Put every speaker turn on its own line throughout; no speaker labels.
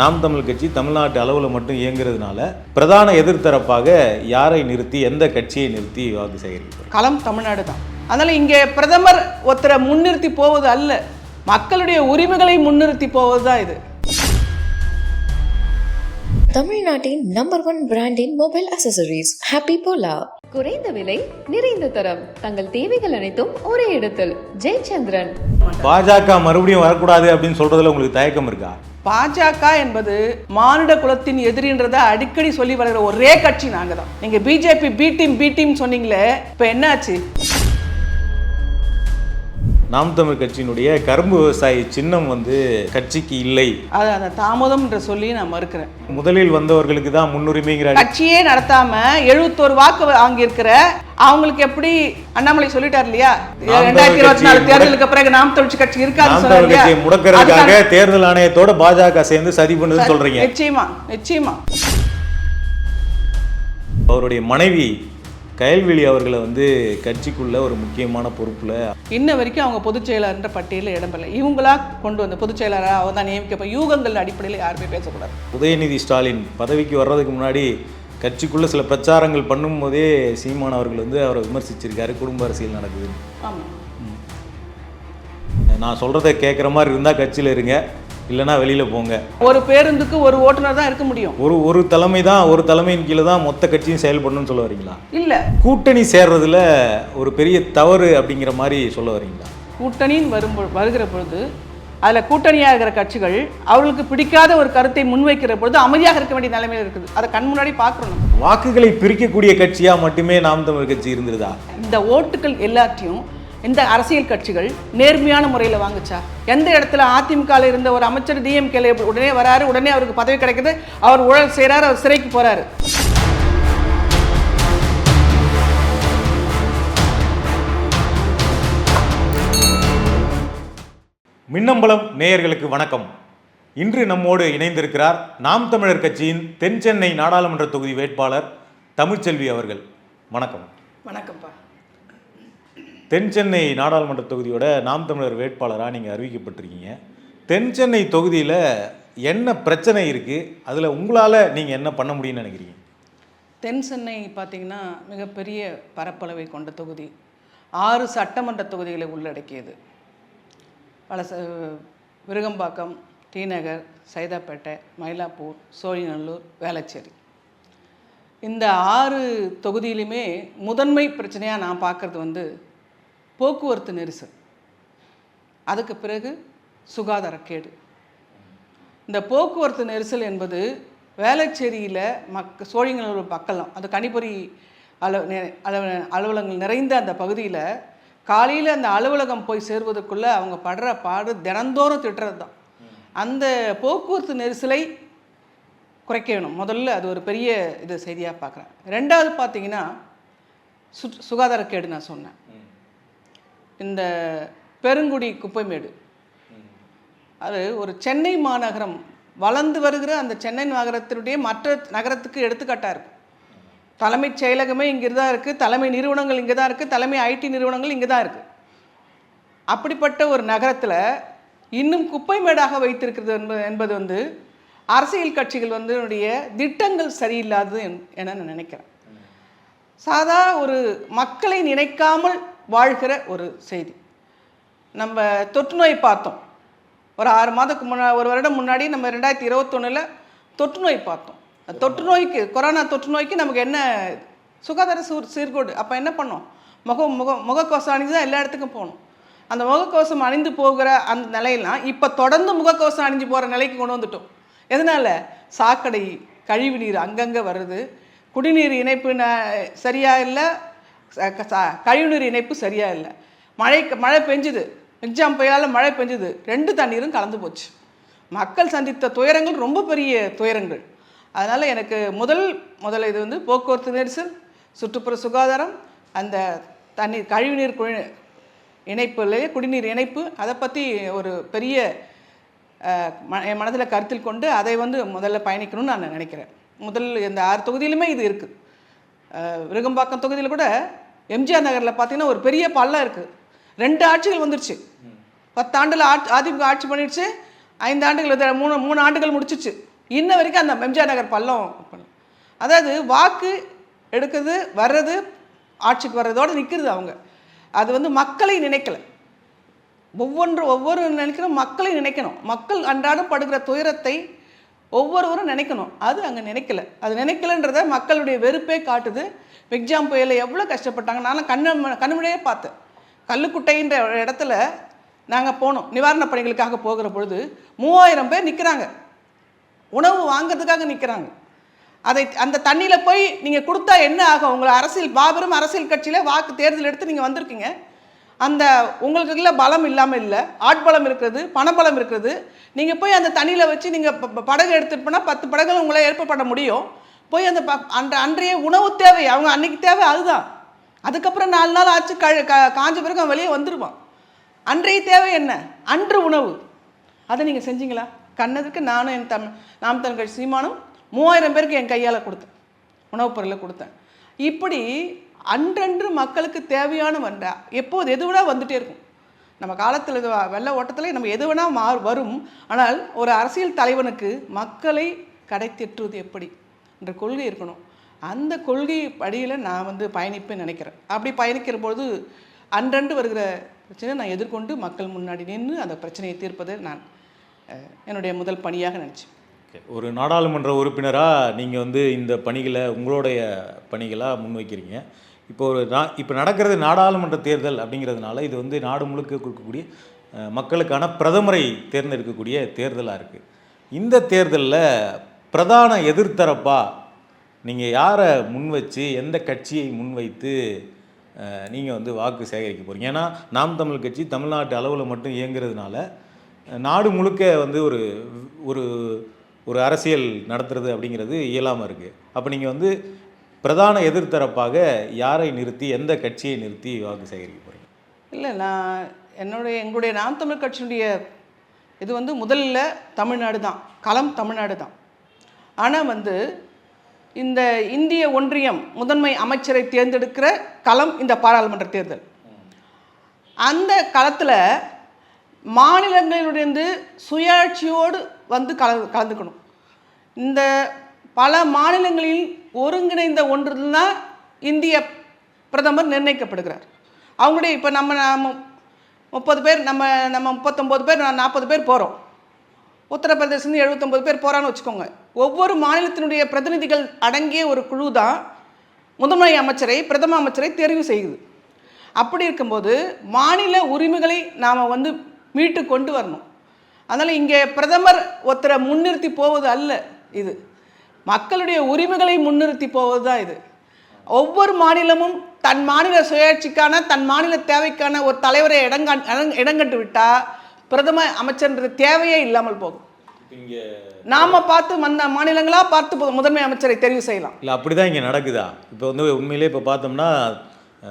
நாம் தமிழ் கட்சி தமிழ்நாட்டு அளவில் மட்டும் இயங்குறதுனால பிரதான எதிர்த்தரப்பாக யாரை நிறுத்தி எந்த கட்சியை நிறுத்தி வாக்கு சேகரிக்கிறார்
களம் தமிழ்நாடு தான். அதனால் இங்கே பிரதமர் ஒருத்தரை முன்னிறுத்தி போவது அல்ல. மக்களுடைய உரிமைகளை முன்னிறுத்தி போவது தான் இது.
தமிழ்நாட்டின் நம்பர் ஒன் பிராண்டின் மொபைல் அசசரிஸ் ஹாப்பி போலா
குறைந்த விலை நிறைந்த தரம். தங்கள் தேவைகள் அனைத்தும் ஒரே இடத்தில். ஜெயச்சந்திரன்.
பாஜக மறுபடியும் வரக்கூடாது அப்படின்னு சொல்றதுல உங்களுக்கு தயக்கம் இருக்கா?
பாஜக என்பது மானிட குலத்தின் எதிரின்றதை அடிக்கடி சொல்லி வருகிற ஒரே கட்சி நாங்கள் தான் நீங்கள் BJP B team B team சொன்னீங்களே இப்போ என்னாச்சு?
நாம் தமிழ் கட்சியினுடைய கரும்பு விவசாயி சின்னம் வந்து கட்சிக்கு இல்லை.
அது அந்த தாமதம் என்று சொல்லி நான் மறுக்கிறேன்.
முதலில் வந்தவர்களுக்கு தான் முன்னுரிமைங்கிற
கட்சியே நடத்தாம எழுபத்தோரு வாக்கு வாங்கியிருக்கிற அவங்களுக்கு எப்படி அண்ணாமலை சொல்லிட்டார் இல்லையா? ரெண்டாயிரத்தி இருபத்தி நாலு தேர்தலுக்கு பிறகு நாம் தமிழ் கட்சி?
கட்சியை முடக்கிறதுக்காக தேர்தல் ஆணையத்தோட பாஜக சேர்ந்து சதி பண்ணுதுன்னு சொல்றீங்க.
நிச்சயமா நிச்சயமா.
அவருடைய மனைவி கயல்விழி அவர்களை வந்து கட்சிக்குள்ள ஒரு முக்கியமான பொறுப்புல
இன்ன வரைக்கும் அவங்க பொதுச் செயலாளர்ன்ற பட்டியலில் இடம்பெறல இவங்களா கொண்டு வந்த பொதுச் செயலாளராக அவர் தான் நியமிக்கப்ப யூகங்கள் அடிப்படையில் யாருமே பேசக்கூடாது.
உதயநிதி ஸ்டாலின் பதவிக்கு வர்றதுக்கு முன்னாடி கட்சிக்குள்ள சில பிரச்சாரங்கள் பண்ணும்போதே சீமான் அவர்கள் வந்து அவரை விமர்சிச்சிருக்காரு குடும்ப அரசியல் நடக்குது
ஆமாம்
நான் சொல்றதை கேட்குற மாதிரி இருந்தா கட்சியில இருங்க. இல்லைன்னா வெளியில போங்க.
ஒரு பேருந்துக்கு ஒரு ஓட்டுநர் தான் இருக்க முடியும்.
ஒரு ஒரு தலைமை தான் ஒரு தலைமையின் கீழே தான் மொத்த கட்சியும் செயல்படணும்னு சொல்ல வரீங்களா?
இல்லை.
கூட்டணி சேர்றதுல ஒரு பெரிய தவறு அப்படிங்கிற மாதிரி சொல்ல வரீங்களா?
கூட்டணின்னு வரும் வருகிற பொழுது அதில் கூட்டணியாக இருக்கிற கட்சிகள் அவர்களுக்கு பிடிக்காத ஒரு கருத்தை முன்வைக்கிற பொழுது அமைதியாக இருக்க வேண்டிய நிலைமையில் இருக்குது. அதை கண் முன்னாடி பார்க்குறோம் நம்ம.
வாக்குகளை பிரிக்கக்கூடிய கட்சியா மட்டுமே நாம் தமிழ் கட்சி இருந்திருதா?
இந்த ஓட்டுகள் எல்லாத்தையும் இந்த அரசியல் கட்சிகள் நேர்மையான முறையில் வாங்குச்சா? எந்த இடத்துல அதிமுகவில் இருந்த ஒரு அமைச்சர் டிஎம்கேல உடனே வராரு உடனே அவருக்கு பதவி கிடைக்குது அவர் ஊழல் செய்கிறாரு அவர் சிறைக்கு போறாரு.
மின்னம்பலம் நேயர்களுக்கு வணக்கம். இன்று நம்மோடு இணைந்திருக்கிறார் நாம் தமிழர் கட்சியின் தென் சென்னை நாடாளுமன்ற தொகுதி வேட்பாளர் தமிழ்ச்செல்வி அவர்கள். வணக்கம்.
வணக்கம்ப்பா.
தென் சென்னை நாடாளுமன்ற தொகுதியோட நாம் தமிழர் வேட்பாளராக நீங்கள் அறிவிக்கப்பட்டிருக்கீங்க. தென் சென்னை தொகுதியில் என்ன பிரச்சனை இருக்குது அதில் உங்களால் நீங்கள் என்ன பண்ண முடியும்னு நினைக்கிறீங்க?
தென் சென்னை பார்த்தீங்கன்னா மிகப்பெரிய பரப்பளவை கொண்ட தொகுதி. ஆறு சட்டமன்ற தொகுதிகளை உள்ளடக்கியது. பல ச விருகம்பாக்கம் டிநகர் சைதாப்பேட்டை மயிலாப்பூர் சோழிநல்லூர் வேளச்சேரி. இந்த ஆறு தொகுதியிலுமே முதன்மை பிரச்சனையாக நான் பார்க்குறது வந்து போக்குவரத்து நெரிசல். அதுக்கு பிறகு சுகாதாரக்கேடு இந்த போக்குவரத்து நெரிசல் என்பது வேளச்சேரியில் மக் சோழிங்கநல்லூர் பக்கலாம் அந்த கணிப்பொறி அளவு நெ- அலுவலகங்கள் நிறைந்த அந்த பகுதியில் காலையில் அந்த அலுவலகம் போய் சேர்வதற்குள்ளே அவங்க படுற பாடு தினந்தோறும் திட்டுறது தான் அந்த போக்குவரத்து நெரிசலை குறைக்க வேணும் முதல்ல அது ஒரு பெரிய இது செய்தியாக பார்க்குறேன். ரெண்டாவது பார்த்தீங்கன்னா சு சுகாதாரக்கேடு நான் சொன்னேன். இந்த பெருங்குடி குப்பைமேடு. அது ஒரு சென்னை மாநகரம் வளர்ந்து வருகிற அந்த சென்னை நகரத்தினுடைய மற்ற நகரத்துக்கு எடுத்துக்காட்டாக இருக்கும். தலைமைச் செயலகமே இங்கே தான் இருக்குது தலைமை நிறுவனங்கள் இங்கே தான் இருக்குது தலைமை ஐடி நிறுவனங்கள் இங்கே தான் இருக்குது அப்படிப்பட்ட ஒரு நகரத்தில் இன்னும் குப்பை மேடாக வைத்திருக்கிறது என்பது என்பது வந்து அரசியல் கட்சிகள் வந்து திட்டங்கள் சரியில்லாதது என்- என நான் நினைக்கிறேன். சாதா ஒரு மக்களை நினைக்காமல் வாழ்கிற ஒரு செய்தி. நம்ம தொற்று நோய் பார்த்தோம். ஒரு ஆறு மாதத்துக்கு முன்னா ஒரு வருடம் முன்னாடி நம்ம ரெண்டாயிரத்தி இருபத்தொன்னில் தொற்று நோய் பார்த்தோம் தொற்றுநோய்க்கு தொற்று நோய்க்கு கொரோனா தொற்று நோய்க்கு நமக்கு என்ன சுகாதார சீர் சீர்கோடு. அப்போ என்ன பண்ணோம்? முக முக முகக்கவசம் அணிஞ்சு தான் எல்லா இடத்துக்கும் போகணும் அந்த முகக்கவசம் அணிந்து போகிற அந்த நிலையெல்லாம் இப்போ தொடர்ந்து முகக்கவசம் அணிஞ்சு போகிற நிலைக்கு கொண்டு வந்துட்டோம். எதனால்? சாக்கடை கழிவு நீர் அங்கங்கே வருது. குடிநீர் இணைப்பு ந- சரியாக இல்லை? கழிவுநீர் இணைப்பு சரியாக இல்லை. மழை மழை பெஞ்சுது. எக்ஸாம் புயலால் மழை பெஞ்சுது. ரெண்டு தண்ணீரும் கலந்து போச்சு. மக்கள் சந்தித்த துயரங்கள் ரொம்ப பெரிய துயரங்கள். அதனால் எனக்கு முதல் முதல்ல இது வந்து போக்குவரத்து நெரிசல் சுற்றுப்புற சுகாதாரம் அந்த தண்ணீர் கழிவுநீர் குழி இணைப்புலேயே குடிநீர் இணைப்பு அதை பற்றி ஒரு பெரிய ம- என் மனதில் கருத்தில் கொண்டு அதை வந்து முதல்ல பயணிக்கணும்னு நான் நினைக்கிறேன். முதல் இந்த ஆறு தொகுதியிலுமே இது இருக்குது விருகம்பாக்கம் தொகுதியில் கூட எம்ஜிஆர் நகரில் பார்த்தீங்கன்னா ஒரு பெரிய பள்ளம் இருக்குது ரெண்டு ஆட்சிகள் வந்துருச்சு. பத்தாண்டில் ஆட்சி அதிமுக ஆட்சி பண்ணிடுச்சு. ஐந்து ஆண்டுகள் மூணு மூணு ஆண்டுகள் முடிச்சிச்சு. இன்ன வரைக்கும் அந்த எம்ஜிஆர் நகர் பள்ளம் அதாவது வாக்கு எடுக்கிறது வர்றது ஆட்சிக்கு வர்றதோடு நிற்கிறது அவங்க. அது வந்து மக்களை நினைக்கலை. ஒவ்வொன்று ஒவ்வொரு நினைக்கணும் மக்களை நினைக்கணும். மக்கள் அன்றாடம் படுகிற துயரத்தை ஒவ்வொருவரும் நினைக்கணும். அது அங்கே நினைக்கல. அது நினைக்கலன்றத மக்களுடைய வெறுப்பே காட்டுது. எக்ஸாம் புயலில் எவ்வளோ கஷ்டப்பட்டாங்க. நானும் கண்ணு கண்ணுமுடியே பார்த்தேன். கல்லுக்குட்டைன்ற இடத்துல நாங்கள் போனோம். நிவாரணப் பணிகளுக்காக போகிற பொழுது மூவாயிரம் பேர் நிற்கிறாங்க உணவு வாங்குறதுக்காக நிற்கிறாங்க அதை அந்த தண்ணியில் போய் நீங்கள் கொடுத்தா என்ன ஆகும்? உங்களை அரசியல் பாபெரும் அரசியல் கட்சியில் வாக்கு தேர்தல் எடுத்து நீங்கள் வந்திருக்கீங்க. அந்த உங்களுக்குள்ள பலம் இல்லாமல் இல்லை. ஆட்பலம் இருக்கிறது பணபலம் இருக்கிறது நீங்கள் போய் அந்த தண்ணியில் வச்சு நீங்கள் படகு எடுத்துகிட்டு போனால் பத்து படகுகள் உங்களை ஏற்பட முடியும். போய் அந்த ப- அந்த அன்றைய உணவு தேவை அவங்க அன்னைக்கு தேவை அதுதான். அதுக்கப்புறம் நாலு நாள் ஆச்சு க காஞ்ச பிறகு அவன் வெளியே வந்துடுவான் அன்றைய தேவை என்ன? அன்று உணவு. அதை நீங்கள் செஞ்சீங்களா? கண்ணதுக்கு நானும் என் தம் நாம் தன் கட்சி சீமானும் மூவாயிரம் பேருக்கு என் கையால் கொடுத்தேன். உணவுப் பொருளை கொடுத்தேன். இப்படி அன்றன்று மக்களுக்கு தேவையான வண்டா எப்போது எது வேணா வந்துகிட்டே இருக்கும். நம்ம காலத்தில் இது வெள்ள ஓட்டத்தில் நம்ம எது வேணா மா வரும். ஆனால் ஒரு அரசியல் தலைவனுக்கு மக்களை கடை எப்படி? என்ற கொள்கை இருக்கணும். அந்த கொள்கை படியில் நான் வந்து பயணிப்பேன் நினைக்கிறேன். அப்படி பயணிக்கிற பொழுது அன்றன்று வருகிற பிரச்சனை நான் எதிர்கொண்டு மக்கள் முன்னாடி நின்று அந்த பிரச்சனையை தீர்ப்பதை நான் என்னுடைய முதல் பணியாக நினச்சேன்.
ஒரு நாடாளுமன்ற உறுப்பினராக நீங்கள் வந்து இந்த பணிகளை உங்களுடைய பணிகளாக முன்வைக்கிறீங்க. இப்போ ஒரு நா இப்போ நடக்கிறது நாடாளுமன்ற தேர்தல் அப்படிங்கிறதுனால இது வந்து நாடு முழுக்க கொடுக்கக்கூடிய மக்களுக்கான பிரதமரை தேர்ந்தெடுக்கக்கூடிய தேர்தலாக இருக்குது இந்த தேர்தலில் பிரதான எதிர்த்தரப்பாக நீங்கள் யாரை முன் வச்சு எந்த கட்சியை முன்வைத்து நீங்கள் வந்து வாக்கு சேகரிக்க போகிறீங்க ஏன்னா நாம் தமிழ் கட்சி தமிழ்நாட்டு அளவில் மட்டும் இயங்குறதுனால நாடு முழுக்க வந்து ஒரு ஒரு ஒரு அரசியல் நடத்துறது அப்படிங்கிறது இயலாமல் இருக்குது அப்போ நீங்கள் வந்து பிரதான எதிர்த்தரப்பாக யாரை நிறுத்தி எந்த கட்சியை நிறுத்தி வாக்கு சேகரிக்க போகிறீங்க
இல்லை நான் என்னுடைய எங்களுடைய நாம் தமிழ் கட்சியினுடைய இது வந்து முதல்ல தமிழ்நாடு தான் களம் தமிழ்நாடு தான். ஆனால் வந்து இந்த இந்திய ஒன்றியம் முதன்மை அமைச்சரை தேர்ந்தெடுக்கிற களம் இந்த பாராளுமன்ற தேர்தல். அந்த களத்தில் மாநிலங்களிலிருந்து சுயாட்சியோடு வந்து கல கலந்துக்கணும். இந்த பல மாநிலங்களில் ஒருங்கிணைந்த ஒன்று தான் இந்திய பிரதமர் நிர்ணயிக்கப்படுகிறார். அவங்களுடைய இப்போ நம்ம நாம முப்பது பேர் நம்ம நம்ம முப்பத்தொம்போது பேர் நாற்பது பேர் போகிறோம் உத்தரப்பிரதேசம் எழுபத்தொம்பது பேர் போகிறான்னு வச்சுக்கோங்க. ஒவ்வொரு மாநிலத்தினுடைய பிரதிநிதிகள் அடங்கிய ஒரு குழு தான் முதன்மை அமைச்சரை பிரதம அமைச்சரை தெரிவு செய்யுது. அப்படி இருக்கும்போது மாநில உரிமைகளை நாம் வந்து மீட்டு கொண்டு வரணும். அதனால் இங்கே பிரதமர் ஒருத்தரை முன்னிறுத்தி போவது அல்ல இது. மக்களுடைய உரிமைகளை முன்னிறுத்தி போவது தான் இது. ஒவ்வொரு மாநிலமும் தன் மாநில சுயாட்சிக்கான தன் மாநில தேவைக்கான ஒரு தலைவரை இடங்கா இடங்- இடங்கட்டு விட்டால் பிரதம அமைச்சர்ன்றது தேவையே இல்லாமல் போகும்.
இங்கே
நாம பார்த்து மந்த மாநிலங்களா பார்த்து முதன்மை அமைச்சரை தெரிவு செய்யலாம்.
இல்லை அப்படி தான் இங்கே நடக்குதா? இப்போ வந்து உண்மையிலே இப்போ பார்த்தோம்னா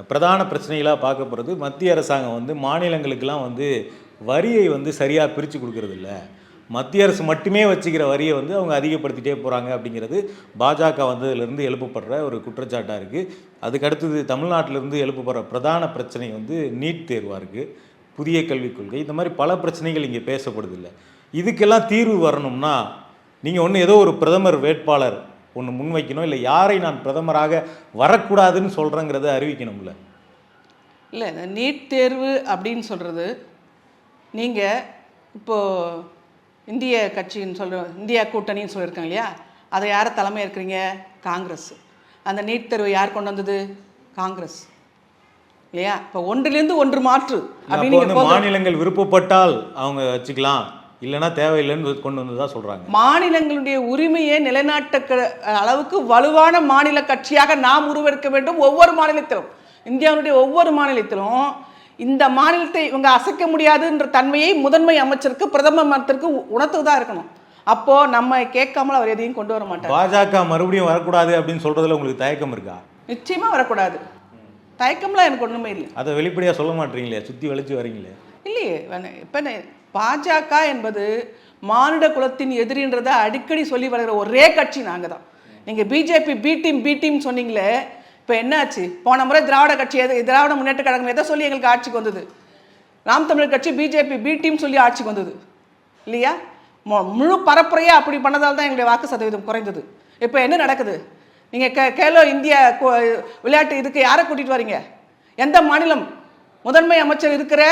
பிரதான பிரச்சனைகளாக பார்க்க போகிறது மத்திய அரசாங்கம் வந்து மாநிலங்களுக்கெல்லாம் வந்து வரியை வந்து சரியாக பிரித்து கொடுக்கறதில்ல. மத்திய அரசு மட்டுமே வச்சுக்கிற வரியை வந்து அவங்க அதிகப்படுத்திட்டே போகிறாங்க அப்படிங்கிறது பாஜக வந்ததுலேருந்து எழுப்பப்படுற ஒரு குற்றச்சாட்டாக இருக்குது அதுக்கு அடுத்தது தமிழ்நாட்டிலேருந்து எழுப்பப்படுற பிரதான பிரச்சனை வந்து நீட் தேர்வாக இருக்குது புதிய கல்விக் கொள்கை. இந்த மாதிரி பல பிரச்சனைகள் இங்கே பேசப்படுதில்லை இதுக்கெல்லாம் தீர்வு வரணும்னா நீங்கள் ஒன்று ஏதோ ஒரு பிரதமர் வேட்பாளர் ஒன்று முன்வைக்கணும். இல்லை யாரை நான் பிரதமராக வரக்கூடாதுன்னு சொல்கிறேங்கிறத அறிவிக்கணும்ல
இல்லை? நீட் தேர்வு அப்படின்னு சொல்கிறது நீங்கள் இப்போது இந்திய கட்சின்னு சொல்கிற இந்தியா கூட்டணின்னு சொல்லியிருக்காங்க இல்லையா? அதை யாரை தலைமை இருக்கிறீங்க காங்கிரஸ். அந்த நீட் தேர்வை யார் கொண்டு வந்தது? காங்கிரஸ். இல்லையா? இப்போ ஒன்றிலிருந்து ஒன்று மாற்று.
அப்போ
அப்படின்னு
மாநிலங்கள் விருப்பப்பட்டால் அவங்க வச்சுக்கலாம். இல்லைன்னா தேவையில்லைன்னு கொண்டு வந்ததா சொல்கிறாங்க
மாநிலங்களுடைய உரிமையை நிலைநாட்டுக்கிற அளவுக்கு வலுவான மாநில கட்சியாக நாம் உருவெடுக்க வேண்டும் ஒவ்வொரு மாநிலத்திலும். இந்தியாவுடைய ஒவ்வொரு மாநிலத்திலும் இந்த மாநிலத்தை இவங்க அசைக்க முடியாதுன்ற தன்மையை முதன்மை அமைச்சருக்கு பிரதம அமைச்சருக்கு உணர்த்துதான் இருக்கணும். அப்போ நம்ம கேட்காமல் அவர் எதையும் கொண்டு வர மாட்டார்.
பாஜக மறுபடியும் வரக்கூடாது அப்படின்னு சொல்கிறதுல உங்களுக்கு தயக்கம் இருக்கா?
நிச்சயமா வரக்கூடாது. தயக்கம்லாம் எனக்கு ஒண்ணுமே இல்லை.
அதை வெளிப்படையாக சொல்ல மாட்டீங்களே? சுற்றி வளைச்சு வரீங்களே?
இல்லையே இப்போ பாஜக என்பது மானிட குலத்தின் எதிரின்றதை அடிக்கடி சொல்லி வருகிற ஒரே கட்சி நாங்கள் தான் நீங்கள் BJP B team B team சொன்னீங்களே இப்போ என்னாச்சு? போன முறை திராவிட கட்சி எது திராவிட முன்னேற்ற கழகம் எதை சொல்லி எங்களுக்கு ஆட்சிக்கு வந்தது? நாம் தமிழர் கட்சி பிஜேபி பி டீம் சொல்லி ஆட்சிக்கு வந்தது. இல்லையா? முழு பரப்புரையாக அப்படி பண்ணதால் தான் எங்களுடைய வாக்கு சதவீதம் குறைந்தது. இப்போ என்ன நடக்குது? நீங்கள் கே கேலோ இந்தியா விளையாட்டு இதுக்கு யாரை கூட்டிகிட்டு வரீங்க? எந்த மாநிலம்? முதன்மை அமைச்சர் இருக்கிற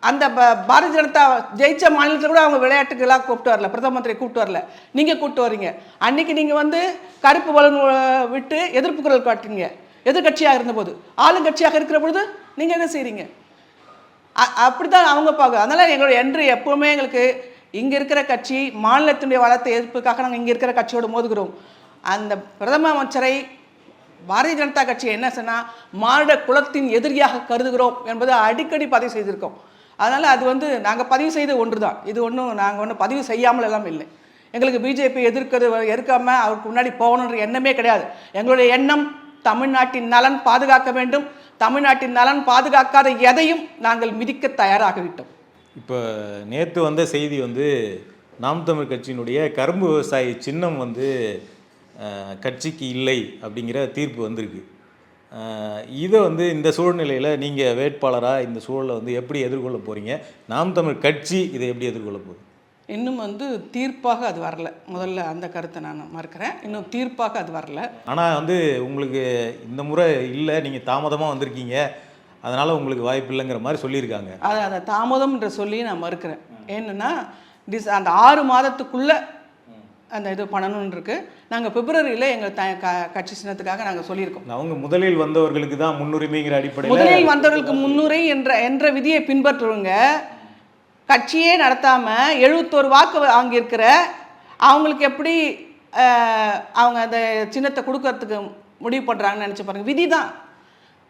அந்த ப- பாரதிய ஜனதா ஜெயிச்ச மாநிலத்தில் கூட அவங்க விளையாட்டுக்கெல்லாம் கூப்பிட்டு வரல. பிரதம மந்திரி கூப்பிட்டு வரல. நீங்கள் கூப்பிட்டு வரீங்க. அன்னைக்கு நீங்கள் வந்து கருப்பு பலன் விட்டு எதிர்ப்பு குரல் காட்டுறீங்க எதிர்கட்சியாக இருந்தபோது ஆளுங்கட்சியாக இருக்கிற பொழுது நீங்கள் என்ன செய்கிறீங்க அப்படி தான் அவங்க பார்க்க. அதனால் எங்களோட என்று எப்போவுமே எங்களுக்கு இங்கே இருக்கிற கட்சி மாநிலத்தினுடைய வளத்தை எதிர்ப்புக்காக நாங்கள் இங்கே இருக்கிற கட்சியோடு மோதுகிறோம். அந்த பிரதம அமைச்சரை பாரதிய ஜனதா கட்சி என்ன சொன்னால் மானிட குலத்தின் எதிரியாக கருதுகிறோம் என்பதை அடிக்கடி பதிவு செய்திருக்கோம். அதனால் அது வந்து நாங்கள் பதிவு செய்த ஒன்று தான் இது ஒன்றும் நாங்கள் ஒன்றும் பதிவு செய்யாமல் எல்லாம் இல்லை. எங்களுக்கு பிஜேபி எதிர்க்கிறது எதிர்க்காமல் அவருக்கு முன்னாடி போகணுன்ற எண்ணமே கிடையாது. எங்களுடைய எண்ணம் தமிழ்நாட்டின் நலன் பாதுகாக்க வேண்டும். தமிழ்நாட்டின் நலன் பாதுகாக்காத எதையும் நாங்கள் மிதிக்க தயாராகிவிட்டோம்.
இப்போ நேற்று வந்த செய்தி வந்து நாம் தமிழ் கட்சியினுடைய கரும்பு விவசாயி சின்னம் வந்து கட்சிக்கு இல்லை அப்படிங்கிற தீர்ப்பு வந்திருக்கு. இதை வந்து இந்த சூழ்நிலையில் நீங்கள் வேட்பாளராக இந்த சூழலை வந்து எப்படி எதிர்கொள்ள போகிறீங்க நாம் தமிழ் கட்சி இதை எப்படி எதிர்கொள்ள போகுது?
இன்னும் வந்து தீர்ப்பாக அது வரல. முதல்ல அந்த கருத்தை நான் மறுக்கிறேன். இன்னும் தீர்ப்பாக அது வரல.
ஆனால் வந்து உங்களுக்கு இந்த முறை இல்லை நீங்கள் தாமதமாக வந்திருக்கீங்க. அதனால் உங்களுக்கு வாய்ப்பு இல்லைங்கிற மாதிரி சொல்லியிருக்காங்க.
அது அந்த தாமதம் என்று சொல்லி நான் மறுக்கிறேன். ஏன்னா டிஸ் அந்த ஆறு மாதத்துக்குள்ள அந்த இது பண்ணணும்னு இருக்கு. நாங்கள் பிப்ரவரியில் எங்கள் த க- கட்சி சின்னத்துக்காக நாங்கள் சொல்லியிருக்கோம்.
அவங்க முதலில் வந்தவர்களுக்கு தான் முன்னுரிமைங்கிற அடிப்படையில்
முதலில் வந்தவர்களுக்கு முன்னுரை என்ற என்ற விதியை பின்பற்றுவங்க கட்சியே நடத்தாமல் எழுபத்தோரு வாக்கு வாங்கியிருக்கிற அவங்களுக்கு எப்படி அவங்க அந்த சின்னத்தை கொடுக்கறதுக்கு முடிவு பண்ணுறாங்கன்னு நினச்சி பாருங்க. விதி தான்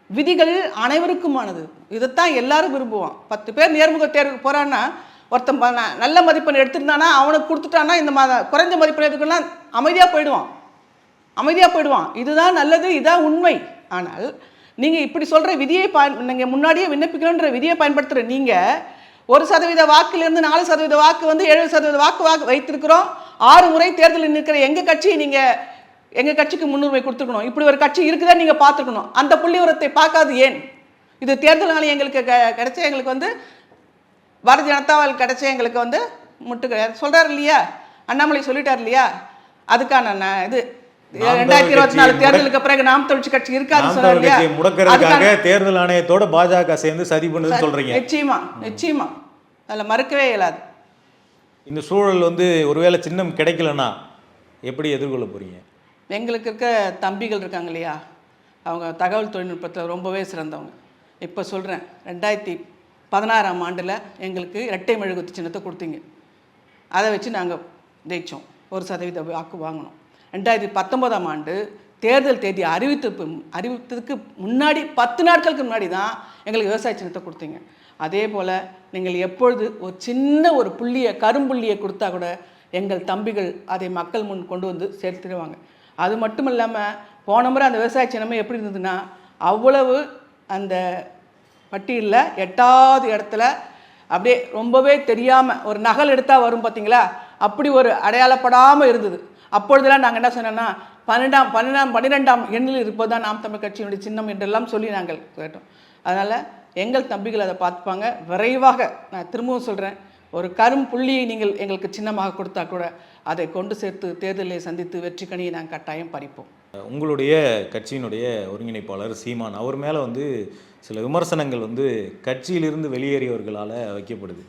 விதிகள் அனைவருக்குமானது. இதைத்தான் எல்லாரும் விரும்புவான். பத்து பேர் நேர்முக தேர்வுக்கு போகிறான்னா ஒருத்தன் ந- நல்ல மதிப்பெண் எடுத்திருந்தானா அவனுக்கு கொடுத்துட்டான்னா இந்த மா குறைஞ்ச மதிப்பெண் எடுத்துக்கலாம் அமைதியாக போயிடுவான். அமைதியாக போயிடுவான். இதுதான் நல்லது இதுதான் உண்மை. ஆனால் நீங்கள் இப்படி சொல்கிற விதியை பயன் நீங்கள் முன்னாடியே விண்ணப்பிக்கணுன்ற விதியை பயன்படுத்துகிற நீங்கள் ஒரு சதவீத வாக்கிலிருந்து நாலு சதவீத வாக்கு வந்து ஏழு சதவீத வாக்கு வாக்கு வைத்திருக்கிறோம். ஆறு முறை தேர்தலில் நிற்கிற எங்கள் கட்சியை நீங்கள் எங்கள் கட்சிக்கு முன்னுரிமை கொடுத்துருக்கணும். இப்படி ஒரு கட்சி இருக்குதா நீங்கள் பார்த்துக்கணும் அந்த புள்ளி உரத்தை பார்க்காது ஏன்? இது தேர்தல்னால எங்களுக்கு க- கிடைச்ச எங்களுக்கு வந்து பாரதிய ஜனதாவால் கிடைச்ச எங்களுக்கு வந்து முட்டு கிடையாது சொல்கிறார் இல்லையா? அண்ணாமலை சொல்லிட்டார் இல்லையா? அதுக்கான நான் இது. ரெண்டாயிரத்தி இருபத்தி நாலு தேர்தலுக்கு பிறகு நாம் தமிழ்ச்சி கட்சி இருக்காது
கட்சியை முடக்கிறதுக்காக தேர்தல் ஆணையத்தோட பாஜக சேர்ந்து சதி பண்ணுதுன்னு சொல்றீங்க.
நிச்சயமா நிச்சயமா. அதில் மறுக்கவே இயலாது.
இந்த சூழல் வந்து ஒருவேளை சின்னம் கிடைக்கலன்னா எப்படி எதிர்கொள்ள போறீங்க?
எங்களுக்கு இருக்க தம்பிகள் இருக்காங்க இல்லையா? அவங்க தகவல் தொழில்நுட்பத்தில் ரொம்பவே சிறந்தவங்க. இப்போ சொல்கிறேன் ரெண்டாயிரத்தி பதினாறாம் ஆண்டில் எங்களுக்கு இரட்டை மெழுகுத்து சின்னத்தை கொடுத்தீங்க. அதை வச்சு நாங்கள் ஜெயித்தோம் ஒரு சதவீத வாக்கு வாங்கினோம். ரெண்டாயிரத்தி பத்தொன்பதாம் ஆண்டு தேர்தல் தேதி அறிவித்து அறிவித்ததுக்கு முன்னாடி பத்து நாட்களுக்கு முன்னாடி தான் எங்களுக்கு விவசாய சின்னத்தை கொடுத்தீங்க. அதே போல் நீங்கள் எப்பொழுது ஒரு சின்ன ஒரு புள்ளியை கரும்புள்ளியை கொடுத்தா கூட எங்கள் தம்பிகள் அதை மக்கள் முன் கொண்டு வந்து சேர்த்துடுவாங்க. அது மட்டும் இல்லாமல் போன முறை அந்த விவசாய சின்னமே எப்படி இருந்ததுன்னா அவ்வளவு அந்த பட்டியலில் எட்டாவது இடத்துல அப்படியே ரொம்பவே தெரியாமல் ஒரு நகல் எடுத்தால் வரும் பார்த்தீங்களா அப்படி ஒரு அடையாளப்படாமல் இருந்தது. அப்பொழுதெல்லாம் நாங்கள் என்ன சொன்னோன்னா பன்னெண்டாம் பன்னெண்டாம் பன்னிரெண்டாம் எண்ணில் இருப்பது தான் நாம் தமிழ் கட்சியினுடைய சின்னம் என்றெல்லாம் சொல்லி நாங்கள் கேட்டோம். அதனால் எங்கள் தம்பிகள் அதை பார்த்துப்பாங்க. விரைவாக நான் திரும்பவும் சொல்கிறேன் ஒரு கரும் புள்ளியை நீங்கள் எங்களுக்கு சின்னமாக கொடுத்தா கூட அதை கொண்டு சேர்த்து தேர்தலை சந்தித்து வெற்றி கணியை நாங்கள் கட்டாயம் பறிப்போம்.
உங்களுடைய கட்சியினுடைய ஒருங்கிணைப்பாளர் சீமான் அவர் மேலே வந்து சில விமர்சனங்கள் வந்து கட்சியிலிருந்து வெளியேறியவர்களால் வைக்கப்படுது.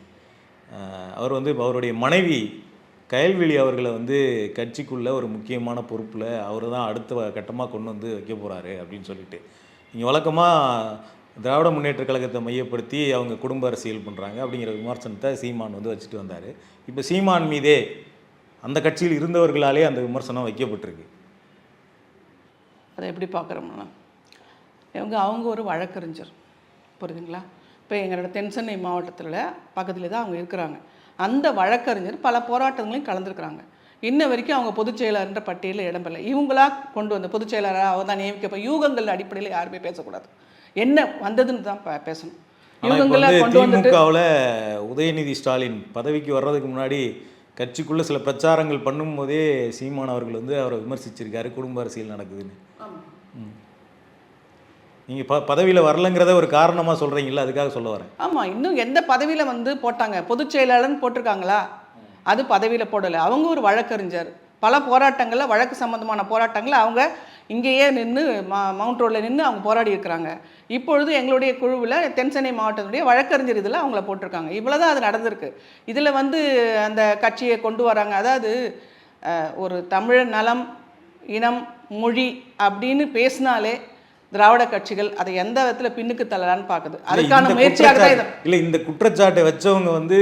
அவர் வந்து அவருடைய மனைவி கயல்வெளி அவர்களை வந்து கட்சிக்குள்ளே ஒரு முக்கியமான பொறுப்பில் அவர் தான் அடுத்த கட்டமாக கொண்டு வந்து வைக்க போகிறாரு அப்படின்னு சொல்லிட்டு. நீங்கள் வழக்கமாக திராவிட முன்னேற்ற கழகத்தை மையப்படுத்தி அவங்க குடும்ப அரசியல் பண்ணுறாங்க அப்படிங்கிற விமர்சனத்தை சீமான் வந்து வச்சுட்டு வந்தார். இப்போ சீமான் மீதே அந்த கட்சியில் இருந்தவர்களாலே அந்த விமர்சனம் வைக்கப்பட்டிருக்கு.
அதை எப்படி பார்க்குறோம்னா இவங்க அவங்க ஒரு வழக்கறிஞர். புரியுதுங்களா? இப்போ எங்களோட தென்சென்னை மாவட்டத்தில் பக்கத்தில் தான் அவங்க இருக்கிறாங்க. அந்த வழக்கறிஞர் பல போராட்டங்களையும் கலந்துருக்கிறாங்க. இன்ன வரைக்கும் அவங்க பொதுச் செயலாளர்ன்ற பட்டியலில் இடம்பெறல இவங்களா கொண்டு வந்த பொதுச் செயலாளராக அவங்க தான் நியமிக்கப்ப யூகங்கள் அடிப்படையில் யாருமே பேசக்கூடாது. என்ன வந்ததுன்னு தான் பேசணும்.
திமுகவில் உதயநிதி ஸ்டாலின் பதவிக்கு வர்றதுக்கு முன்னாடி கட்சிக்குள்ள சில பிரச்சாரங்கள் பண்ணும்போதே சீமான் அவர்கள் வந்து அவரை விமர்சிச்சிருக்காரு குடும்ப அரசியல் நடக்குதுன்னு. நீங்கள் ப பதவியில் வரலங்கிறத ஒரு காரணமாக சொல்கிறீங்களா அதுக்காக சொல்ல வரேன்.
ஆமாம் இன்னும் எந்த பதவியில் வந்து போட்டாங்க? பொதுச் செயலாளர்னு போட்டிருக்காங்களா? அது பதவியில் போடலை. அவங்க ஒரு வழக்கறிஞர். பல போராட்டங்களில் வழக்கு சம்மந்தமான போராட்டங்களில் அவங்க இங்கேயே நின்று மா மவுண்ட் ரோடில் நின்று அவங்க போராடி இருக்கிறாங்க. இப்பொழுது எங்களுடைய குழுவில் தென்சென்னை மாவட்டத்துடைய வழக்கறிஞர் இதில் அவங்கள போட்டிருக்காங்க. இவ்வளோ தான் அது நடந்திருக்கு. இதில் வந்து அந்த கட்சியை கொண்டு வராங்க. அதாவது ஒரு தமிழ் நலம் இனம் மொழி அப்படின்னு பேசினாலே திராவிட கட்சிகள் அதை எந்த விதத்தில் பின்னுக்கு தள்ளலான்னு பார்க்குது
இல்ல,
அதுக்கான முயற்சியாக தான்
இல்ல இந்த குற்றச்சாட்டை வச்சவங்க வந்து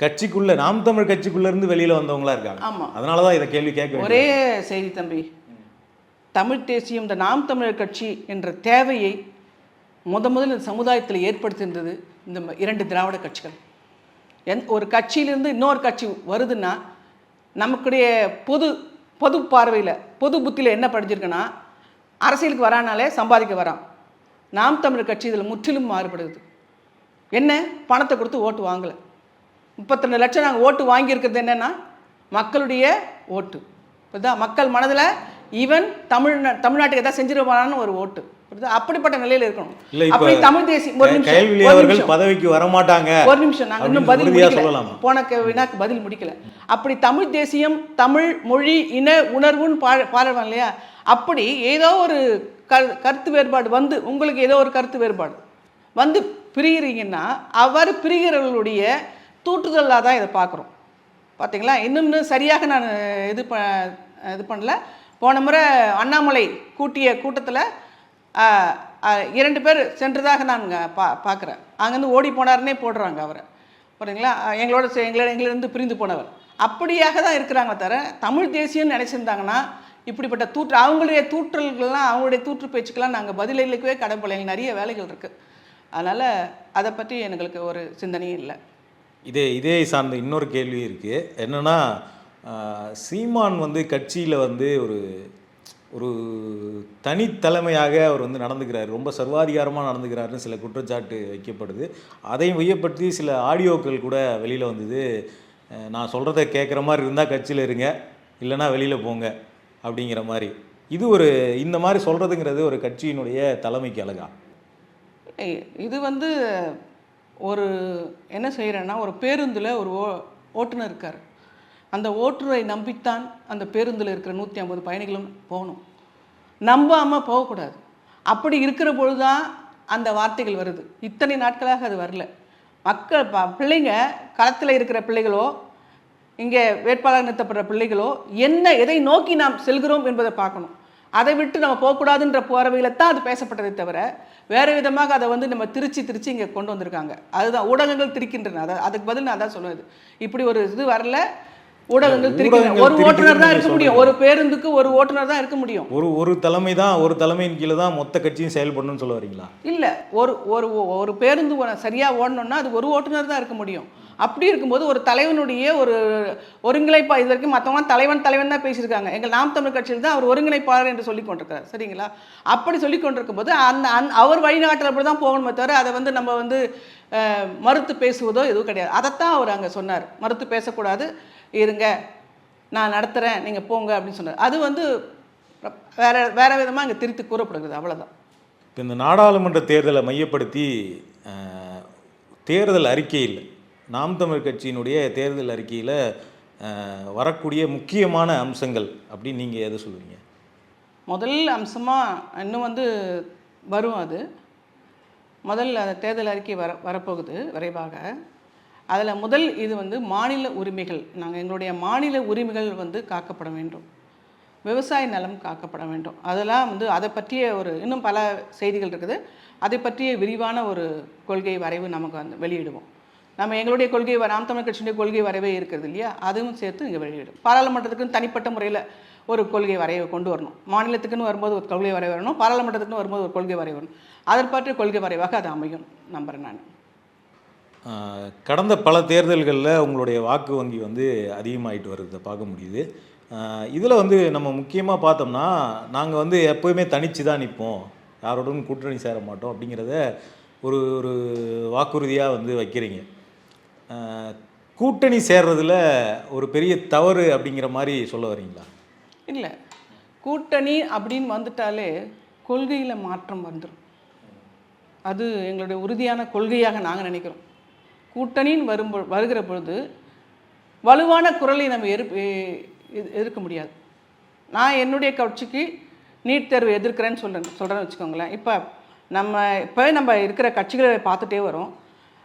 கட்சிக்குள்ள நாம் தமிழ் கட்சிக்குள்ள இருந்து வெளியில வந்தவங்களா இருக்காங்க
ஆமா.
அதனாலதான் இதை கேள்வி கேட்க.
ஒரே செய்தி தம்பி தமிழ் தேசியம் இந்த நாம் தமிழர் கட்சி என்ற தேவையை முத முதல்ல இந்த சமுதாயத்தில் ஏற்படுத்துகின்றது இந்த இரண்டு திராவிட கட்சிகள் எந் ஒரு கட்சியிலிருந்து இன்னொரு கட்சி வருதுன்னா நமக்குடைய பொது பொது பார்வையில் பொது புத்தியில் என்ன படிச்சிருக்குன்னா அரசியலுக்கு வரானாலே சம்பாதிக்க வரான். நாம் தமிழர் கட்சி இதில் முற்றிலும் மாறுபடுது. என்ன? பணத்தை கொடுத்து ஓட்டு வாங்கலை. முப்பத்திரெண்டு லட்சம் நாங்கள் ஓட்டு வாங்கியிருக்கிறது என்னன்னா மக்களுடைய ஓட்டு. புரியுதா? மக்கள் மனதில் ஈவன் தமிழ் தமிழ்நாட்டுக்கு எதாவது செஞ்சிருவானான்னு ஒரு ஓட்டு. புரியுதா அப்படிப்பட்ட நிலையில் இருக்கணும். அப்படி தமிழ் தேசிய ஒரு நிமிஷம்,
அவர்கள். பதவிக்கு வரமாட்டாங்க
ஒரு நிமிஷம் நாங்கள் இன்னும் பதில் முடிக்கல? போன வினாக்கு பதில் முடிக்கல. அப்படி தமிழ் தேசியம் தமிழ் மொழி இன உணர்வுன்னு பா பாடுறோம் இல்லையா? அப்படி ஏதோ ஒரு கரு கருத்து வேறுபாடு வந்து உங்களுக்கு ஏதோ ஒரு கருத்து வேறுபாடு வந்து பிரிகிறீங்கன்னா அவர் பிரிகிறவர்களுடைய தூற்றுதலாக தான் இதை பார்க்குறோம். பார்த்தீங்களா இன்னும் சரியாக நான் இது ப இது பண்ணல. போன முறை அண்ணாமலை கூட்டிய கூட்டத்தில் இரண்டு பேர் சென்றதாக நான் பா பார்க்குறேன் அங்கேருந்து ஓடி போனாருன்னே போடுறாங்க அவரை. புரியுங்களா எங்களோட எங்களோட எங்களிருந்து பிரிந்து போனவர். அப்படியாக தான் இருக்கிறாங்க தவிர தமிழ் தேசியம்னு நினச்சிருந்தாங்கன்னா இப்படிப்பட்ட தூற்று அவங்களுடைய தூற்றல்கள்லாம் அவங்களுடைய தூற்று பேச்சுக்கெல்லாம் நாங்கள் பதிலளிக்கவே கடன்படல நிறைய வேலைகள் இருக்குது அதனால் அதை பற்றி எங்களுக்கு ஒரு சிந்தனையும் இல்லை.
இதே இதே சார்ந்த இன்னொரு கேள்வி இருக்குது என்னென்னா சீமான் வந்து கட்சியில் வந்து ஒரு ஒரு தனித்தலைமையாக அவர் வந்து நடந்துக்கிறார். ரொம்ப சர்வாதிகாரமாக நடந்துக்கிறாருன்னு சில குற்றச்சாட்டு வைக்கப்படுது. அதையும் மையப்படுத்தி சில ஆடியோக்கள் கூட வெளியில் வந்தது. நான் சொல்கிறத கேட்குற மாதிரி இருந்தால் கட்சியில் இருங்க. இல்லைன்னா வெளியில் போங்க. அப்படிங்கிற மாதிரி. இது ஒரு இந்த மாதிரி சொல்கிறதுங்கிறது ஒரு கட்சியினுடைய தலைமைக்கு அழகா.
இது வந்து ஒரு என்ன செய்கிறேன்னா ஒரு பேருந்தில் ஒரு ஓ ஓட்டுநர் இருக்கார். அந்த ஓட்டுரை நம்பித்தான் அந்த பேருந்தில் இருக்கிற நூற்றி ஐம்பது பயணிகளும் போகணும். நம்பாமல் போகக்கூடாது. அப்படி இருக்கிற பொழுது தான் அந்த வார்த்தைகள் வருது. இத்தனை நாட்களாக அது வரல. மக்கள் ப பிள்ளைங்க களத்தில் இருக்கிற பிள்ளைகளோ இங்கே வேட்பாளர் நிறுத்தப்படுற பிள்ளைகளோ என்ன எதை நோக்கி நாம் செல்கிறோம் என்பதை பார்க்கணும். அதை விட்டு நம்ம போகக்கூடாதுன்ற போறவையில் தான் அது பேசப்பட்டதை தவிர வேறு விதமாக அதை வந்து நம்ம திருச்சி திருச்சி இங்கே கொண்டு வந்திருக்காங்க. அதுதான் ஊடகங்கள் திரிக்கின்றன. அதை அதுக்கு பதில் நான் தான் சொல்லுவேன் இப்படி ஒரு இது வரல. ஊடகங்கள் திரிக்கின்றன
ஊடகங்கள்
ஒரு ஓட்டுநர் தான் இருக்க முடியும். ஒரு பேருந்துக்கு ஒரு ஓட்டுநர் தான் இருக்க முடியும்.
ஒரு ஒரு தலைமை தான் ஒரு தலைமையின் கீழே தான் மொத்த கட்சியும் செயல்படணும்னு சொல்ல வரீங்களா?
இல்லை ஒரு ஒரு ஒரு பேருந்து சரியாக ஓடணும்னா அது ஒரு ஓட்டுநர் தான் இருக்க முடியும். அப்படி இருக்கும்போது ஒரு தலைவனுடைய ஒரு ஒருங்கிணைப்பா இது வரைக்கும் மற்றவங்க தலைவன் தலைவன் தான் பேசியிருக்காங்க. எங்கள் நாம் தமிழ் கட்சியில் தான் அவர் ஒருங்கிணைப்பாளர் என்று சொல்லி கொண்டிருக்கார் சரிங்களா? அப்படி சொல்லி கொண்டிருக்கும் போது அந்த அந் அவர் வழிநாட்டில் தான் போகணுமே தவிர அதை வந்து நம்ம வந்து மறுத்து பேசுவதோ எதுவும் கிடையாது. அதைத்தான் அவர் அங்கே சொன்னார். மறுத்து பேசக்கூடாது. இருங்க நான் நடத்துகிறேன் நீங்கள் போங்க அப்படின்னு சொன்னார். அது வந்து வேற வேற விதமாக அங்கே திரித்து கூறப்படுகிறது அவ்வளவுதான்.
இப்போ இந்த நாடாளுமன்ற தேர்தலை மையப்படுத்தி தேர்தல் அறிக்கையில் நாம் தமிழ் கட்சியினுடைய தேர்தல் அறிக்கையில் வரக்கூடிய முக்கியமான அம்சங்கள் அப்படின்னு நீங்கள் எதை சொல்லுவீங்க?
முதல் அம்சமாக இன்னும் வந்து வரும் அது. முதல்ல அந்த தேர்தல் அறிக்கை வர வரப்போகுது விரைவாக. அதில் முதல் இது வந்து மாநில உரிமைகள். நாங்கள் எங்களுடைய மாநில உரிமைகள் வந்து காக்கப்பட வேண்டும். விவசாய நலம் காக்கப்பட வேண்டும். அதெல்லாம் வந்து அதை பற்றிய ஒரு இன்னும் பல செய்திகள் இருக்குது. அதை பற்றிய விரிவான ஒரு கொள்கை வரைவு நமக்கு வந்து வெளியிடுவோம். நம்ம எங்களுடைய கொள்கை நாம் தமிழ் கட்சியுடைய கொள்கை வரைவே இருக்கிறது இல்லையா? அதுவும் சேர்த்து இங்கே வெளியிடும் பாராளுமன்றத்துக்குன்னு தனிப்பட்ட முறையில் ஒரு கொள்கை வரைவை கொண்டு வரணும். மாநிலத்துக்குன்னு வரும்போது ஒரு கொள்கை வரைவு வரணும். பாராளுமன்றத்துக்குன்னு வரும்போது ஒரு கொள்கை வரைவு வரணும். அதை பற்றிய கொள்கை வரைவாக அது அமையும். நம்புறேன் நான்.
கடந்த பல தேர்தல்களில் உங்களுடைய வாக்கு வங்கி வந்து அதிகமாயிட்டு வருதை பார்க்க முடியுது. இதில் வந்து நம்ம முக்கியமாக பார்த்தோம்னா நாங்கள் வந்து எப்போயுமே தனிச்சு தான் நிற்போம். யாரோடும் கூட்டணி சேர மாட்டோம் அப்படிங்கிறத ஒரு ஒரு வாக்குறுதியாக வந்து வைக்கிறீங்க. கூட்டணி சேர்றதில் ஒரு பெரிய தவறு அப்படிங்கிற மாதிரி சொல்ல வரீங்களா?
இல்லை. கூட்டணி அப்படின்னு வந்துட்டாலே கொள்கையில் மாற்றம் வந்துடும் அது எங்களுடைய உறுதியான கொள்கையாக நாங்கள் நினைக்கிறோம். கூட்டணின்னு வரும்பொ வருகிற பொழுது வலுவான குரலை நம்ம எரு எ- எதிர்க்க முடியாது. நான் என்னுடைய கட்சிக்கு நீட் தேர்வு எதிர்க்கிறேன்னு சொல்கிறேன் சொல்கிறேன்னு வச்சுக்கோங்களேன். இப்போ நம்ம இப்போ நம்ம இருக்கிற கட்சிகளை பார்த்துட்டே வரோம்.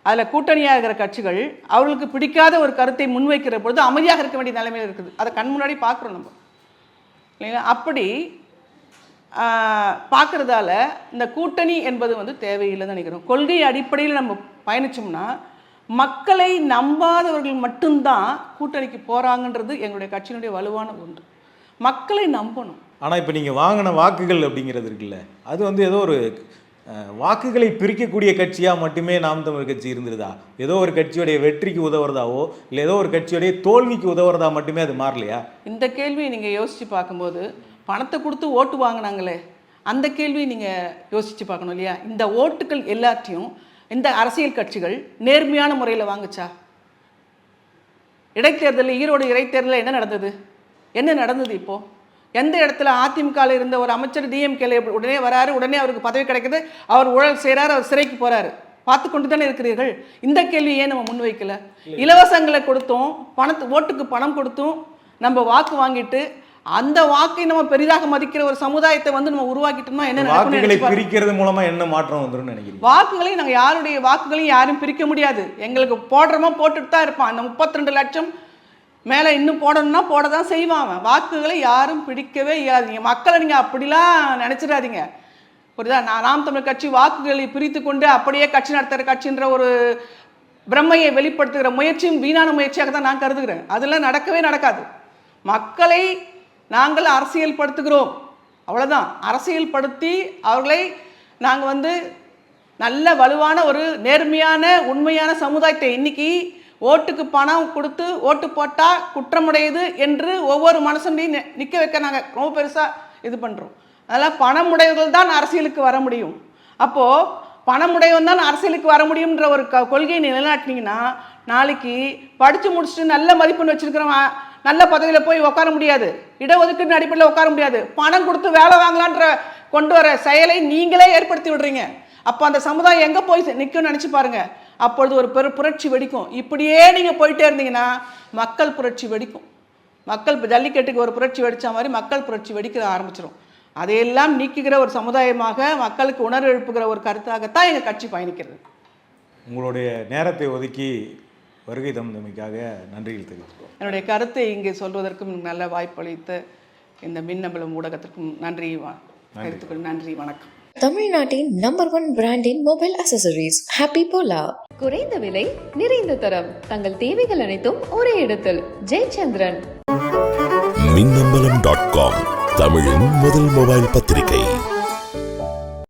அதில் கூட்டணியாக இருக்கிற கட்சிகள் அவர்களுக்கு பிடிக்காத ஒரு கருத்தை முன்வைக்கிற பொழுது அமைதியாக இருக்க வேண்டிய நிலைமையில் இருக்குது. அதை கண் முன்னாடி பார்க்குறோம் நம்ம. இல்லைங்களா? அப்படி பார்க்குறதால இந்த கூட்டணி என்பது வந்து தேவையில்லைன்னு நினைக்கிறோம். கொள்கை அடிப்படையில் நம்ம பயணிச்சோம்னா மக்களை நம்பாதவர்கள் மட்டும்தான் கூட்டணிக்கு போகிறாங்கன்றது எங்களுடைய கட்சியினுடைய வலுவான ஒன்று. மக்களை நம்பணும்.
ஆனால் இப்போ நீங்கள் வாங்கின வாக்குகள் அப்படிங்கிறது இருக்குல்ல அது வந்து ஏதோ ஒரு வாக்குகளை பிரிக்கக்கூடிய கட்சியாக மட்டுமே நாம் தமிழர் கட்சி இருந்துருதா? ஏதோ ஒரு கட்சியுடைய வெற்றிக்கு உதவுறதாவோ இல்லை ஏதோ ஒரு கட்சியுடைய தோல்விக்கு உதவுறதா மட்டுமே அது மாறலையா?
இந்த கேள்வியை நீங்கள் யோசித்து பார்க்கும்போது பணத்தை கொடுத்து ஓட்டு வாங்கினாங்களே அந்த கேள்வியை நீங்கள் யோசித்து பார்க்கணும் இல்லையா? இந்த ஓட்டுகள் எல்லாத்தையும் இந்த அரசியல் கட்சிகள் நேர்மையான முறையில் வாங்குச்சா? இடைத்தேர்தலில் ஈரோடு இடைத்தேர்தலில் என்ன நடந்தது? என்ன நடந்தது இப்போது எந்த இடத்துல அதிமுகவில் இருந்த ஒரு அமைச்சர் டிஎம்கேல உடனே வராரு உடனே அவருக்கு பதவி கிடைக்குது அவர் ஊழல் செய்கிறார் அவர் சிறைக்கு போகிறாரு பார்த்து கொண்டு தானே இருக்கிறீர்கள்? இந்த கேள்வி ஏன் நம்ம முன்வைக்கல? இலவசங்களை கொடுத்தும் பணத்து ஓட்டுக்கு பணம் கொடுத்தும் நம்ம வாக்கு வாங்கிட்டு அந்த வாக்கை நம்ம பெரிதாக மதிக்கிற ஒரு சமுதாயத்தை வந்து நம்ம உருவாக்கிட்டோம்னா என்ன
வாக்குகளை. பிரிக்கிறது மூலமா என்ன மாற்றம் வந்துரும்னு நினைக்கிறீங்க?
வாக்குகளை நாங்கள் யாருடைய வாக்குகளையும் யாரும் பிரிக்க முடியாது. எங்களுக்கு போடுறோமோ போட்டுட்டு தான் இருப்பான். அந்த முப்பத்தி ரெண்டு லட்சம் மேலே இன்னும் போடணும்னா போட தான் செய்வான் அவன். வாக்குகளை யாரும் பிடிக்கவே இயலாதீங்க. மக்களை நீங்கள் அப்படிலாம் நினச்சிடாதீங்க. புரியுதா? நான் நாம் தமிழ் கட்சி வாக்குகளை பிரித்து கொண்டு அப்படியே கட்சி நடத்துகிற கட்சின்ற ஒரு பிரம்மையை வெளிப்படுத்துகிற முயற்சியும் வீணான முயற்சியாக தான் நான் கருதுகிறேன். அதெல்லாம் நடக்கவே நடக்காது. மக்களை நாங்கள் அரசியல் படுத்துகிறோம் அவ்வளோதான் அரசியல் படுத்தி அவர்களை நாங்கள் வந்து நல்ல வலுவான ஒரு நேர்மையான உண்மையான சமுதாயத்தை இன்னைக்கு ஓட்டுக்கு பணம் கொடுத்து ஓட்டு போட்டால் குற்றமுடையது என்று ஒவ்வொரு மனுஷனையும் நிற்க வைக்க நாங்கள் ரொம்ப பெருசாக இது பண்ணுறோம் அதனால் பணமுடையவர்கள் தான் அரசியலுக்கு வர முடியும். அப்போது பணமுடையவன் தான் அரசியலுக்கு வர முடியுன்ற ஒரு க கொள்கையை நிலைநாட்டினீங்கன்னா நாளைக்கு படித்து முடிச்சுட்டு நல்ல மதிப்பெண் வச்சுருக்கிறவன் நல்ல பதவியில் போய் உட்கார முடியாது. இடஒதுக்கீடு அடிப்படையில் உட்கார முடியாது. பணம் கொடுத்து வேலை வாங்கலான்ற கொண்டு வர செயலை நீங்களே ஏற்படுத்தி விடுறீங்க. அப்போ அந்த சமுதாயம் எங்கே போய் நிற்கும்னு நினச்சி பாருங்க. அப்பொழுது ஒரு பெரு புரட்சி வெடிக்கும். இப்படியே நீங்கள் போயிட்டே இருந்தீங்கன்னா மக்கள் புரட்சி வெடிக்கும். மக்கள் ஜல்லிக்கட்டுக்கு ஒரு புரட்சி வெடித்த மாதிரி மக்கள் புரட்சி வெடிக்க ஆரம்பிச்சிடும் அதையெல்லாம் நீக்குகிற ஒரு சமுதாயமாக மக்களுக்கு உணர்வு எழுப்புகிற ஒரு கருத்தாகத்தான் எங்கள் கட்சி பயணிக்கிறது.
உங்களுடைய நேரத்தை ஒதுக்கி வருகை தந்தமைக்காக நன்றிகள் தெரிவித்துக்கிறோம்
என்னுடைய கருத்தை இங்கே சொல்வதற்கும் நல்ல வாய்ப்பளித்த இந்த மின்னம்பலம் ஊடகத்திற்கும் நன்றி வ- கருத்துக்கள் நன்றி வணக்கம்.
தமிழ்நாட்டின் நம்பர் ஒன் பிராண்டின் மொபைல் அசசரிஸ் ஹாப்பி போலா
குறைந்த விலை நிறைந்த தரம். தங்கள் தேவைகள் அனைத்தும் ஒரே இடத்தில். ஜெயச்சந்திரன்.
மின்னம்பலம் டாட் காம் தமிழின் முதல் மொபைல் பத்திரிகை.